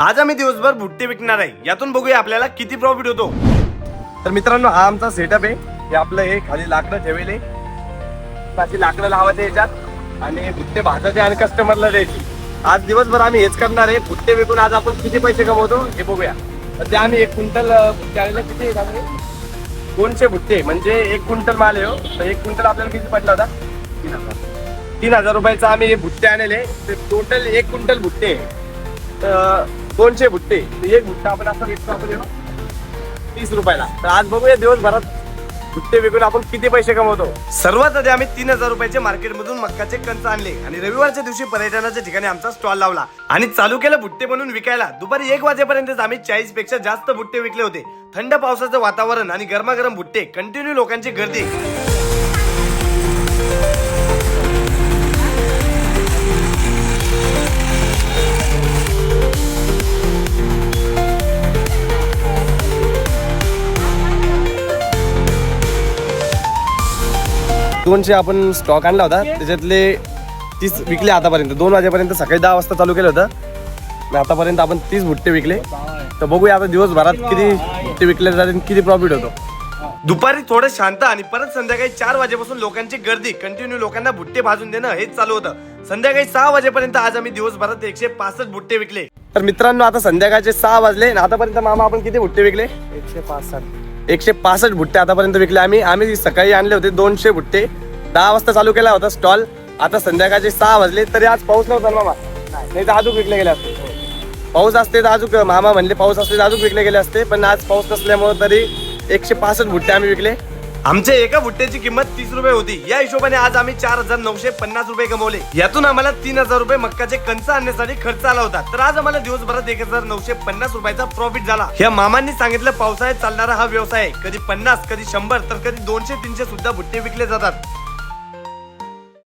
आज आम्ही दिवसभर भुट्टे विकणार आहे. यातून बघूया आपल्याला किती प्रॉफिट होतो. तर मित्रांनो हा आमचा सेटअप आहे. हे आपलं हे खाली लाकडं ठेवले अशी लाकडं लावायचे याच्यात. आणि भुट्टे भाजायचे आणि कस्टमरला द्यायची. आज दिवसभर आम्ही हेच करणार आहे. भुट्टे विकून आज आपण किती पैसे कमवतो हे बघूया. तर ते आम्ही एक क्विंटल भुट्टे आणले. किती दोनशे भुट्टे. म्हणजे एक क्विंटल माल आहे हो. तर एक क्विंटल आपल्याला किती पडला होता? तीन हजार. तीन हजार रुपयाचा आम्ही हे भुट्टे आणले. ते टोटल एक क्विंटल भुट्टे आहे. तर दोनशे भुट्टे एक भुट्टा आपण असं विकतो आपण तीस रुपयाला. तर आज बघूया दिवसभरात भुट्टे विकून आपण किती पैसे कमवतो. सर्वात आधी आम्ही तीन हजार रुपयाचे मार्केटमधून मक्काचे कंच आणले आणि रविवारच्या दिवशी पर्यटनाच्या ठिकाणी आमचा स्टॉल लावला. आणि चालू केलं भुट्टे बनवून विकायला. दुपारी एक वाजेपर्यंत आम्ही चाळीसपेक्षा जास्त भुट्टे विकले होते. थंड पावसाचं वातावरण आणि गरमागरम भुट्टे कंटिन्यू लोकांची गर्दी. दोनशे आपण स्टॉक आणला होता. त्याच्यातले तीस विकले आतापर्यंत. दोन वाजेपर्यंत सकाळी दहा वाजता चालू केलं होतं. आणि आतापर्यंत आपण तीस भुट्टे विकले. तर बघूया आता दिवसभरात किती भुट्टे विकले जाते आणि किती प्रॉफिट होतो. दुपारी थोडं शांत आणि परत संध्याकाळी चार वाजेपासून लोकांची गर्दी कंटिन्यू लोकांना भुट्टे भाजून देणं हेच चालू होतं. संध्याकाळी सहा वाजेपर्यंत आज आम्ही दिवसभरात एकशे पासष्ट भुट्टे विकले. तर मित्रांनो आता संध्याकाळचे सहा वाजले आणि आतापर्यंत मामा आपण किती भुट्टे विकले? एकशे पासष्ट. एकशे पासष्ट भुट्टे आतापर्यंत विकले. आम्ही आम्ही सकाळी आणले होते दोनशे भुट्टे. दहा वाजता चालू केला होता स्टॉल. आता संध्याकाळचे सहा वाजले तरी आज पाऊस नव्हता मामा? नाही तर अजून विकले गेले असते. पाऊस असते तर अजून मामा म्हणले पाऊस असते तर अजून विकले गेले असते पण आज पाऊस नसल्यामुळे तरी एकशे पासष्ट भुट्टे आम्ही विकले. आमच्या एका भुट्ट्याची किंमत तीस रुपये होती. या हिशोबाने आज आम्ही चार हजार नऊशे पन्नास रुपये कमवले. यातून आम्हाला तीन हजार रुपये मक्काचे कंच आणण्यासाठी खर्च आला होता. तर आज आम्हाला दिवसभरात एक हजार नऊशे पन्नास रुपयाचा प्रॉफिट झाला. या मामांनी सांगितलं पावसाळ्यात चालणारा हा व्यवसाय कधी पन्नास कधी शंभर तर कधी दोनशे तीनशे सुद्धा भुट्टे विकले जातात.